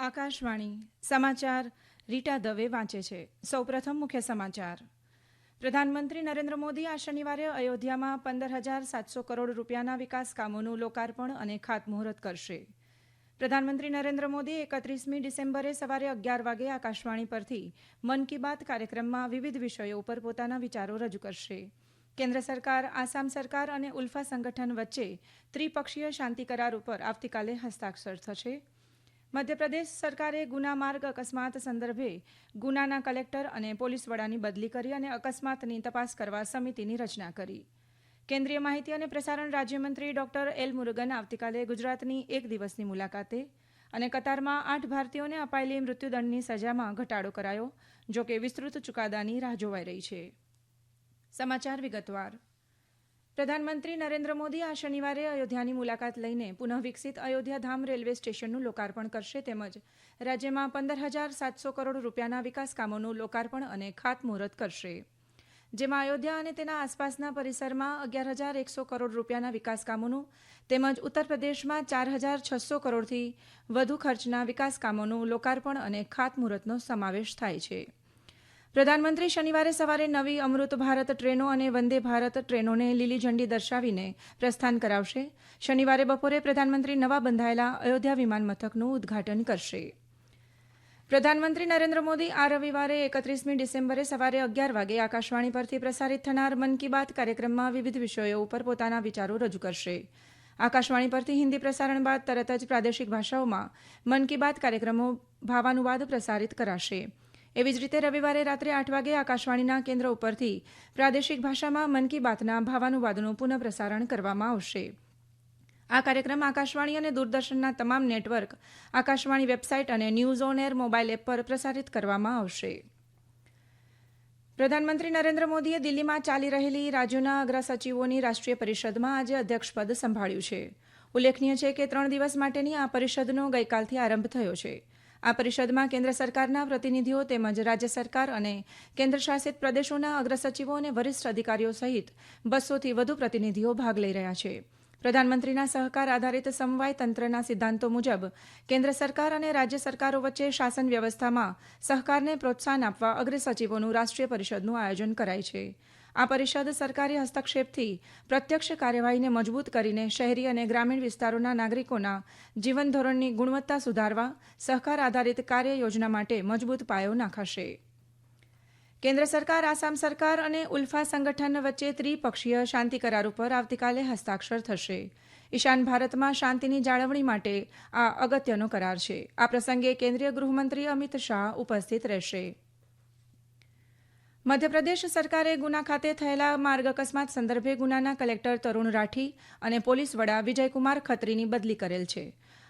આકાશવાણી સમાચાર રીટા દવે વાંચે છે. સૌપ્રથમ મુખ્ય સમાચાર. પ્રધાનમંત્રી નરેન્દ્ર મોદી આ શનિવારે અયોધ્યામાં પંદર હજાર સાતસો કરોડ રૂપિયાના વિકાસ કામોનું લોકાર્પણ અને ખાતમુહૂર્ત કરશે. પ્રધાનમંત્રી નરેન્દ્ર મોદી એકત્રીસમી ડિસેમ્બરે સવારે અગિયાર વાગે આકાશવાણી પરથી મન કી બાત કાર્યક્રમમાં વિવિધ વિષયો ઉપર પોતાના વિચારો રજૂ કરશે. કેન્દ્ર સરકાર, આસામ સરકાર અને ઉલ્ફા સંગઠન વચ્ચે ત્રિપક્ષીય શાંતિ કરાર ઉપર આવતીકાલે હસ્તાક્ષર થશે. મધ્યપ્રદેશ સરકારે ગુના માર્ગ અકસ્માત સંદર્ભે ગુનાના કલેક્ટર અને પોલીસ વડાની બદલી કરી અને અકસ્માતની તપાસ કરવા સમિતિની રચના કરી. કેન્દ્રીય માહિતી અને પ્રસારણ રાજ્યમંત્રી ડોક્ટર એલ મુરુગન આવતીકાલે ગુજરાતની એક દિવસની મુલાકાતે અને કતારમાં આઠ ભારતીયોને અપાયેલી મૃત્યુદંડની સજામાં ઘટાડો કરાયો, જોકે વિસ્તૃત ચુકાદાની રાહ જોવાઈ રહી છે. સમાચાર વિગતવાર. પ્રધાનમંત્રી નરેન્દ્ર મોદી આ શનિવારે અયોધ્યાની મુલાકાત લઈને પુનઃ વિકસિત અયોધ્યા ધામ રેલવે સ્ટેશનનું લોકાર્પણ કરશે તેમજ રાજ્યમાં પંદર હજાર સાતસો કરોડ રૂપિયાના વિકાસ કામોનું લોકાર્પણ અને ખાતમુહૂર્ત કરશે. જેમાં અયોધ્યા અને તેના આસપાસના પરિસરમાં અગિયાર હજાર એકસો કરોડ રૂપિયાના વિકાસ કામોનું તેમજ ઉત્તર પ્રદેશમાં ચાર હજાર છસો કરોડથી વધુ ખર્ચના વિકાસ કામોનું લોકાર્પણ અને ખાતમુહૂર્તનો સમાવેશ થાય છે. પ્રધાનમંત્રી શનિવારે સવારે નવી અમૃત ભારત ટ્રેનો અને વંદે ભારત ટ્રેનોને લીલી ઝંડી દર્શાવીને પ્રસ્થાન કરાવશે. શનિવારે બપોરે પ્રધાનમંત્રી નવા બંધાયેલા અયોધ્યા વિમાન મથકનું ઉદ્ઘાટન કરશે. પ્રધાનમંત્રી નરેન્દ્ર મોદી આ રવિવારે એકત્રીસમી ડિસેમ્બરે સવારે અગિયાર વાગે આકાશવાણી પરથી પ્રસારિત થનાર મન કી બાત કાર્યક્રમમાં વિવિધ વિષયો ઉપર પોતાના વિચારો રજૂ કરશે. આકાશવાણી પરથી હિન્દી પ્રસારણ બાદ તરત જ પ્રાદેશિક ભાષાઓમાં મન કી બાત કાર્યક્રમો ભાવાનુવાદ પ્રસારિત કરાશે. એવી જ રીતે રવિવારે રાત્રે આઠ વાગે આકાશવાણીના કેન્દ્ર ઉપરથી પ્રાદેશિક ભાષામાં મન કી બાતના ભાવાનુવાદનું પુનઃ પ્રસારણ કરવામાં આવશે. આ કાર્યક્રમ આકાશવાણી અને દૂરદર્શનના તમામ નેટવર્ક, આકાશવાણી વેબસાઇટ અને news on air mobile app પર પ્રસારિત કરવામાં આવશે. પ્રધાનમંત્રી નરેન્દ્ર મોદીએ દિલ્હીમાં ચાલી રહેલી રાજ્યોના અગ્રસચિવોની રાષ્ટ્રીય પરિષદમાં આજે અધ્યક્ષપદ સંભાળ્યું છે. ઉલ્લેખનીય છે કે ત્રણ દિવસ માટેની આ પરિષદનો ગઈકાલથી આરંભ થયો છે. આ પરિષદમાં કેન્દ્ર સરકારના પ્રતિનિધિઓ તેમજ રાજ્ય સરકાર અને કેન્દ્રશાસિત પ્રદેશોના અગ્રસચિવો અને વરિષ્ઠ અધિકારીઓ સહિત બસોથી વધુ પ્રતિનિધિઓ ભાગ લઈ રહ્યા છે. પ્રધાનમંત્રીના સહકાર આધારિત સમવાય તંત્રના સિદ્ધાંતો મુજબ કેન્દ્ર સરકાર અને રાજ્ય સરકારો વચ્ચે શાસન વ્યવસ્થામાં સહકારને પ્રોત્સાહન આપવા અગ્રસચિવોનું રાષ્ટ્રીય પરિષદનું આયોજન કરાય છે. આ પરિષદ સરકારી હસ્તક્ષેપથી પ્રત્યક્ષ કાર્યવાહીને મજબૂત કરીને શહેરી અને ગ્રામીણ વિસ્તારોના નાગરિકોના જીવન ધોરણની ગુણવત્તા સુધારવા, સહકાર આધારિત કાર્ય યોજના માટે મજબૂત પાયો નાખશે. કેન્દ્ર સરકાર, આસામ સરકાર અને ઉલ્ફા સંગઠન વચ્ચે ત્રિપક્ષીય શાંતિ કરાર ઉપર આવતીકાલે હસ્તાક્ષર થશે. ઈશાન ભારતમાં શાંતિની જાળવણી માટે આ અગત્યનો કરાર છે. આ પ્રસંગે કેન્દ્રીય ગૃહમંત્રી અમિત શાહ ઉપસ્થિત રહેશે. મધ્યપ્રદેશ સરકારે ગુના ખાતે થયેલા માર્ગ અકસ્માત સંદર્ભે ગુનાના કલેક્ટર તરુણ રાઠી અને પોલીસ વડા વિજયકુમાર ખત્રીની બદલી કરેલ છે.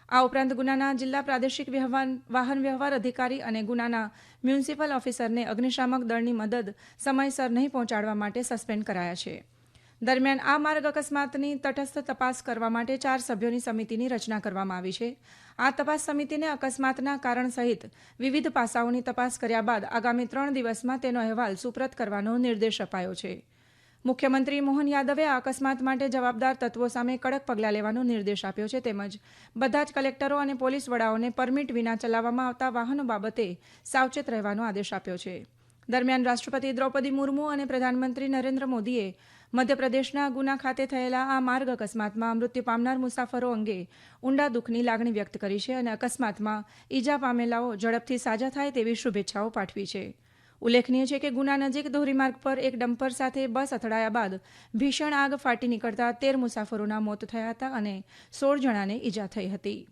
આ ઉપરાંત ગુનાના જિલ્લા પ્રાદેશિક વાહન વ્યવહાર અધિકારી અને ગુનાના મ્યુનિસિપલ ઓફિસરને અગ્નિશામક દળની મદદ સમયસર નહીં પહોંચાડવા માટે સસ્પેન્ડ કરાયા છે. દરમિયાન આ માર્ગ અકસ્માતની તટસ્થ તપાસ કરવા માટે ચાર સભ્યોની સમિતિની રચના કરવામાં આવી છે. આ તપાસ સમિતિને અકસ્માતના કારણ સહિત વિવિધ પાસાઓની તપાસ કર્યા બાદ આગામી ત્રણ દિવસમાં તેનો અહેવાલ સુપ્રત કરવાનો નિર્દેશ અપાયો છે. મુખ્યમંત્રી મોહન યાદવે આ અકસ્માત માટે જવાબદાર તત્વો સામે કડક પગલાં લેવાનો નિર્દેશ આપ્યો છે. તેમજ બધા જ કલેક્ટરો અને પોલીસ વડાઓને પરમિટ વિના ચલાવવામાં આવતા વાહનો બાબતે સાવચેત રહેવાનો આદેશ આપ્યો છે. દરમિયાન રાષ્ટ્રપતિ દ્રૌપદી મુર્મુ અને પ્રધાનમંત્રી નરેન્દ્ર મોદીએ મધ્યપ્રદેશના ગુના ખાતે થયેલા આ માર્ગ અકસ્માતમાં મૃત્યુ પામનાર મુસાફરો અંગે ઊંડા દુઃખની લાગણી વ્યક્ત કરી છે અને અકસ્માતમાં ઈજા પામેલાઓ ઝડપથી સાજા થાય તેવી શુભેચ્છાઓ પાઠવી છે. ઉલ્લેખનીય છે કે ગુના નજીક ધોરીમાર્ગ પર એક ડમ્પર સાથે બસ અથડાયા બાદ ભીષણ આગ ફાટી નીકળતા તેર મુસાફરોના મોત થયા હતા અને સોળ જણાને ઈજા થઈ હતી.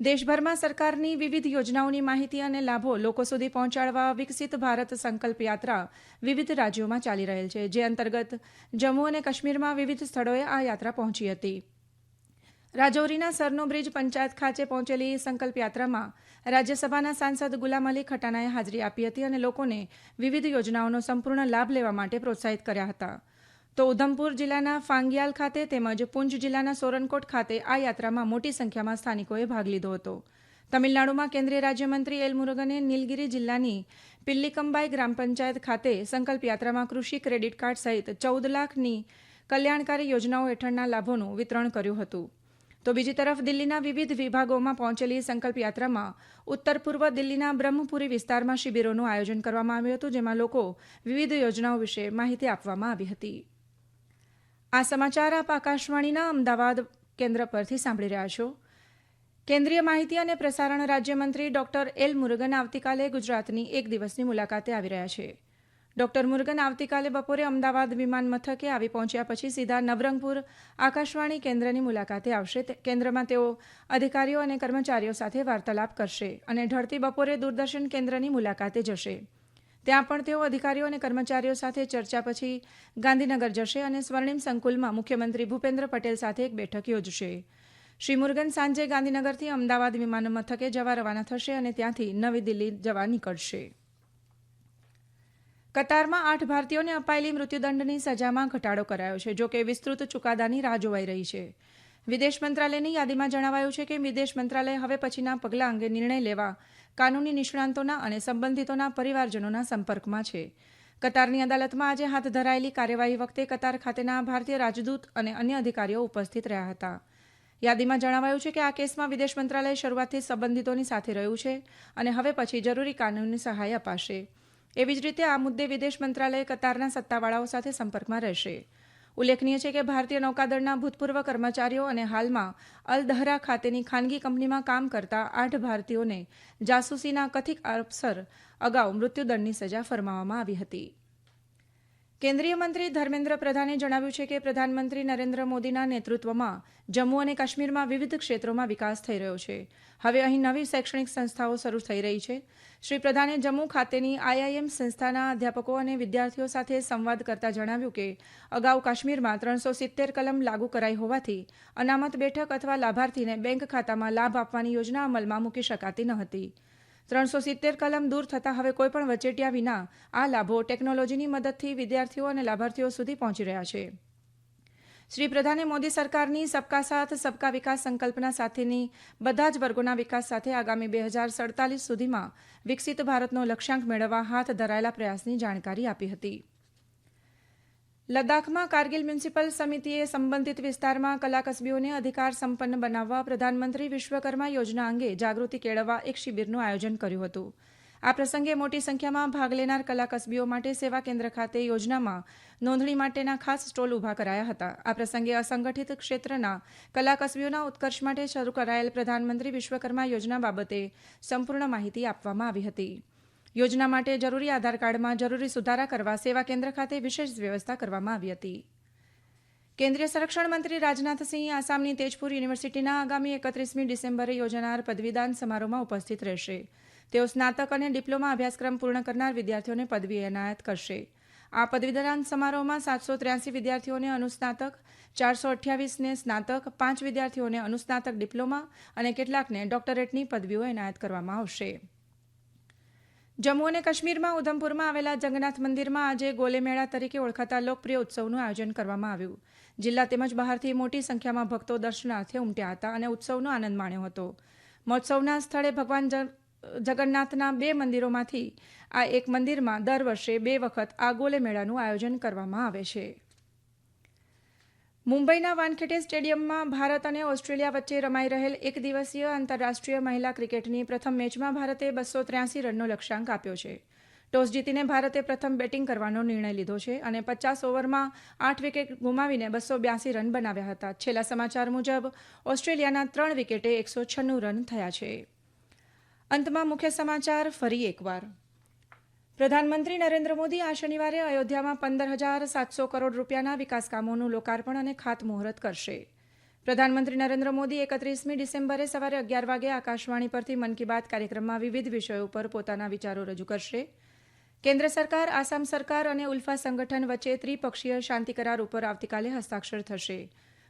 દેશભરમાં સરકારની વિવિધ યોજનાઓની માહિતી અને લાભો લોકો સુધી પહોંચાડવા વિકસિત ભારત સંકલ્પ યાત્રા વિવિધ રાજ્યોમાં ચાલી રહેલ છે, જે અંતર્ગત જમ્મુ અને કાશ્મીરમાં વિવિધ સ્થળોએ આ યાત્રા પહોંચી હતી. રાજૌરીના સરનો બ્રિજ પંચાયત ખાતે પહોંચેલી સંકલ્પ યાત્રામાં રાજ્યસભાના સાંસદ ગુલામ અલી ખટાનાએ હાજરી આપી હતી અને લોકોને વિવિધ યોજનાઓનો સંપૂર્ણ લાભ લેવા માટે પ્રોત્સાહિત કર્યા હતા. તો ઉધમપુર જિલ્લાના ફાંગિયાલ ખાતે તેમજ પુંજ જિલ્લાના સોરનકોટ ખાતે આ યાત્રામાં મોટી સંખ્યામાં સ્થાનિકોએ ભાગ લીધો હતો. તમિલનાડુમાં કેન્દ્રીય રાજ્યમંત્રી એલ મુરુગને નીલગિરી જિલ્લાની પિલ્લીકંબાઈ ગ્રામ પંચાયત ખાતે સંકલ્પ યાત્રામાં કૃષિ ક્રેડિટ કાર્ડ સહિત ચૌદ લાખની કલ્યાણકારી યોજનાઓ હેઠળના લાભોનું વિતરણ કર્યું હતું. તો બીજી તરફ દિલ્હીના વિવિધ વિભાગોમાં પહોંચેલી સંકલ્પ યાત્રામાં ઉત્તર પૂર્વ દિલ્હીના બ્રહ્મપુરી વિસ્તારમાં શિબિરોનું આયોજન કરવામાં આવ્યું હતું, જેમાં લોકો વિવિધ યોજનાઓ વિશે માહિતી આપવામાં આવી હતી. આ સમાચાર આપ આકાશવાણીના અમદાવાદ કેન્દ્ર પરથી સાંભળી રહ્યા છો. કેન્દ્રીય માહિતી અને પ્રસારણ રાજ્યમંત્રી ડોક્ટર એલ મુરુગન આવતીકાલે ગુજરાતની એક દિવસની મુલાકાતે આવી રહ્યા છે. ડોક્ટર મુરુગન આવતીકાલે બપોરે અમદાવાદ વિમાન મથકે આવી પહોંચ્યા પછી સીધા નવરંગપુર આકાશવાણી કેન્દ્રની મુલાકાતે આવશે. કેન્દ્રમાં તેઓ અધિકારીઓ અને કર્મચારીઓ સાથે વાર્તાલાપ કરશે અને ઢળતી બપોરે દૂરદર્શન કેન્દ્રની મુલાકાતે જશે. ત્યાં પણ તેઓ અધિકારીઓ અને કર્મચારીઓ સાથે ચર્ચા પછી ગાંધીનગર જશે અને સ્વર્ણિમ સંકુલમાં મુખ્યમંત્રી ભૂપેન્દ્ર પટેલ સાથે એક બેઠક યોજશે. શ્રી મુરગન સાંજે ગાંધીનગરથી અમદાવાદ વિમાન મથકે જવા રવાના થશે અને ત્યાંથી નવી દિલ્હી જવા નીકળશે. કતારમાં આઠ ભારતીયોને અપાયેલી મૃત્યુદંડની સજામાં ઘટાડો કરાયો છે, જોકે વિસ્તૃત ચુકાદાની રાહ જોવાઈ રહી છે. વિદેશ મંત્રાલયની યાદીમાં જણાવાયું છે કે વિદેશ મંત્રાલય હવે પછીના પગલાં અંગે નિર્ણય લેવા કાનૂની નિષ્ણાંતોના અને સંબંધિતોના પરિવારજનોના સંપર્કમાં છે. કતારની અદાલતમાં આજે હાથ ધરાયેલી કાર્યવાહી વખતે કતાર ખાતેના ભારતીય રાજદૂત અને અન્ય અધિકારીઓ ઉપસ્થિત રહ્યા હતા. યાદીમાં જણાવાયું છે કે આ કેસમાં વિદેશ મંત્રાલય શરૂઆતથી સંબંધિતોની સાથે રહ્યું છે અને હવે પછી જરૂરી કાનૂની સહાય અપાશે. એવી જ રીતે આ મુદ્દે વિદેશ મંત્રાલય કતારના સત્તાવાળાઓ સાથે સંપર્કમાં રહેશે. ઉલ્લેખનીય છે કે ભારતીય નૌકાદળના ભૂતપૂર્વ કર્મચારીઓ અને હાલમાં અલ દહરા ખાતેની ખાનગી કંપનીમાં કામ કરતા આઠ ભારતીયોને જાસૂસીના કથિત અવસર અગાઉ મૃત્યુદંડની સજા ફરમાવવામાં આવી હતી. કેન્દ્રીય મંત્રી ધર્મેન્દ્ર પ્રધાને જણાવ્યું છે કે પ્રધાનમંત્રી નરેન્દ્ર મોદીના નેતૃત્વમાં જમ્મુ અને કાશ્મીરમાં વિવિધ ક્ષેત્રોમાં વિકાસ થઈ રહ્યો છે. હવે અહીં નવી શૈક્ષણિક સંસ્થાઓ શરૂ થઈ રહી છે. શ્રી પ્રધાને જમ્મુ ખાતેની આઈઆઈએમ સંસ્થાના અધ્યાપકો અને વિદ્યાર્થીઓ સાથે સંવાદ કરતા જણાવ્યું કે અગાઉ કાશ્મીરમાં ત્રણસો સિત્તેર કલમ લાગુ કરાઈ હોવાથી અનામત બેઠક અથવા લાભાર્થીને બેંક ખાતામાં લાભ આપવાની યોજના અમલમાં મૂકી શકાતી ન હતી. ત્રણસો સિત્તેર કલમ દૂર થતાં હવે કોઈપણ વચેટિયા વિના આ લાભો ટેકનોલોજીની મદદથી વિદ્યાર્થીઓ અને લાભાર્થીઓ સુધી પહોંચી રહ્યા છે. શ્રી પ્રધાને મોદી સરકારની સબકા સાથ, સબકા વિકાસ સંકલ્પના સાથેની બધા જ વર્ગોના વિકાસ સાથે આગામી બે હજાર સડતાલીસ સુધીમાં વિકસિત ભારતનો લક્ષ્યાંક મેળવવા હાથ ધરાયેલા પ્રયાસની જાણકારી આપી હતી. લદ્દાખમાં કારગિલ મ્યુનિસિપલ સમિતિએ સંબંધિત વિસ્તારમાં કલાકસબીઓને અધિકાર સંપન્ન બનાવવા પ્રધાનમંત્રી વિશ્વકર્મા યોજના અંગે જાગૃતિ કેળવવા એક શિબિરનું આયોજન કર્યું હતું. આ પ્રસંગે મોટી સંખ્યામાં ભાગ લેનાર કલાકસબીઓ માટે સેવા કેન્દ્ર ખાતે યોજનામાં નોંધણી માટેના ખાસ સ્ટોલ ઊભા કરાયા હતા. આ પ્રસંગે અસંગઠિત ક્ષેત્રના કલાકસબીઓના ઉત્કર્ષ માટે શરૂ કરાયેલ પ્રધાનમંત્રી વિશ્વકર્મા યોજના બાબતે સંપૂર્ણ માહિતી આપવામાં આવી હતી. યોજના માટે જરૂરી આધાર કાર્ડમાં જરૂરી સુધારા કરવા સેવા કેન્દ્ર ખાતે વિશેષ વ્યવસ્થા કરવામાં આવી હતી. કેન્દ્રીય સંરક્ષણ મંત્રી રાજનાથસિંહ આસામની તેજપુર યુનિવર્સિટીના આગામી એકત્રીસમી ડિસેમ્બરે યોજાનાર પદવીદાન સમારોહમાં ઉપસ્થિત રહેશે. તેઓ સ્નાતક અને ડિપ્લોમા અભ્યાસક્રમ પૂર્ણ કરનાર વિદ્યાર્થીઓને પદવી એનાયત કરશે. આ પદવીદાન સમારોહમાં સાતસો ત્ર્યાસી વિદ્યાર્થીઓને અનુસ્નાતક, ચારસો અઠ્યાવીસને સ્નાતક, પાંચ વિદ્યાર્થીઓને અનુસ્નાતક ડિપ્લોમા અને કેટલાકને ડોક્ટરેટની પદવીઓ એનાયત કરવામાં આવશે. જમ્મુ અને કાશ્મીરમાં ઉધમપુરમાં આવેલા જગન્નાથ મંદિરમાં આજે ગોલેમેળા તરીકે ઓળખાતા લોકપ્રિય ઉત્સવનું આયોજન કરવામાં આવ્યું. જિલ્લા તેમજ બહારથી મોટી સંખ્યામાં ભક્તો દર્શનાર્થે ઉમટ્યા હતા અને ઉત્સવનો આનંદ માણ્યો હતો. મહોત્સવના સ્થળે ભગવાન જગન્નાથના બે મંદિરોમાંથી આ એક મંદિરમાં દર વર્ષે બે વખત આ ગોલેમેળાનું આયોજન કરવામાં આવે છે. મુંબઈના વાનખેડે સ્ટેડિયમમાં ભારત અને ઓસ્ટ્રેલિયા વચ્ચે રમાઈ રહેલ એક દિવસીય આંતરરાષ્ટ્રીય મહિલા ક્રિકેટની પ્રથમ મેચમાં ભારતે બસો ત્ર્યાસી રનનો લક્ષ્યાંક આપ્યો છે. ટોસ જીતીને ભારતે પ્રથમ બેટિંગ કરવાનો નિર્ણય લીધો છે અને પચાસ ઓવરમાં આઠ વિકેટ ગુમાવીને બસો બ્યાસી રન બનાવ્યા હતા. છેલ્લા સમાચાર મુજબ, ઓસ્ટ્રેલિયાના ત્રણ વિકેટે એકસો છન્નું રન થયા છે. અંતમાં મુખ્ય સમાચાર ફરી એકવાર. પ્રધાનમંત્રી નરેન્દ્ર મોદી આ શનિવારે અયોધ્યામાં પંદર હજાર સાતસો કરોડ રૂપિયાના વિકાસ કામોનું લોકાર્પણ અને ખાતમુહૂર્ત કરશે. પ્રધાનમંત્રી નરેન્દ્ર મોદી એકત્રીસમી ડિસેમ્બરે સવારે અગિયાર વાગે આકાશવાણી પરથી મન કી બાત કાર્યક્રમમાં વિવિધ વિષયો ઉપર પોતાના વિચારો રજૂ કરશે. કેન્દ્ર સરકાર, આસામ સરકાર અને ઉલ્ફા સંગઠન વચ્ચે ત્રિપક્ષીય શાંતિ કરાર ઉપર આવતીકાલે હસ્તાક્ષર થશે.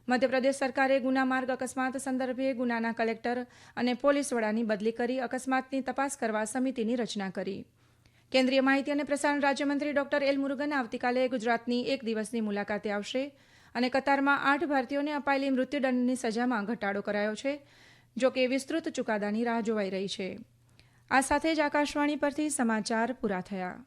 મધ્યપ્રદેશ સરકારે ગુના માર્ગ અકસ્માત સંદર્ભે ગુનાના કલેક્ટર અને પોલીસ વડાની બદલી કરી અકસ્માતની તપાસ કરવા સમિતિની રચના કરી. કેન્દ્રીય માહિતી અને પ્રસારણ રાજ્યમંત્રી ડોક્ટર એલ મુરુગન આવતીકાલે ગુજરાતની એક દિવસની મુલાકાતે આવશે અને કતારમાં આઠ ભારતીયોને અપાયેલી મૃત્યુદંડની સજામાં ઘટાડો કરાયો છે, જો કે વિસ્તૃત ચુકાદાની રાહ જોવાઈ રહી છે. આ સાથે જ આકાશવાણી પરથી સમાચાર પૂરા થયા.